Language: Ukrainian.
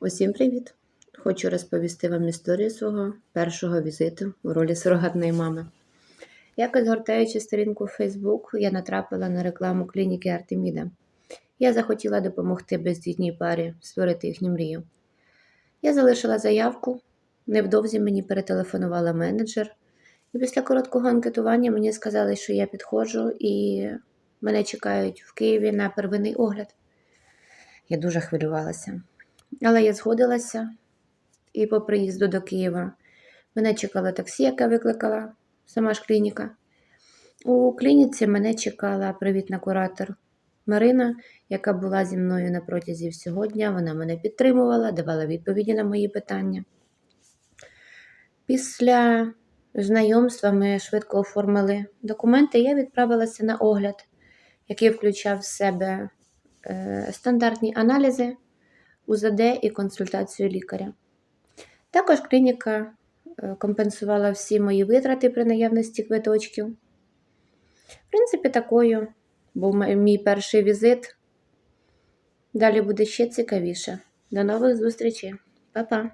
Усім привіт! Хочу розповісти вам історію свого першого візиту у ролі сурогатної мами. Якось гортаючи сторінку в Facebook, я натрапила на рекламу клініки Артеміда. Я захотіла допомогти бездітній парі створити їхню мрію. Я залишила заявку, невдовзі мені перетелефонувала менеджер, і після короткого анкетування мені сказали, що я підходжу і мене чекають в Києві на первинний огляд. Я дуже хвилювалася. Але я згодилася, і по приїзду до Києва мене чекало таксі, яке викликала сама ж клініка. У клініці мене чекала привітна куратор Марина, яка була зі мною на протязі всього дня. Вона мене підтримувала, давала відповіді на мої питання. Після знайомства ми швидко оформили документи. Я відправилася на огляд, який включав в себе е, стандартні аналізи. УЗД і консультацію лікаря. Також клініка е, компенсувала всі мої витрати при наявності квиточків. В принципі, такою був мій перший візит. Далі буде ще цікавіше. До нових зустрічей. Па-па!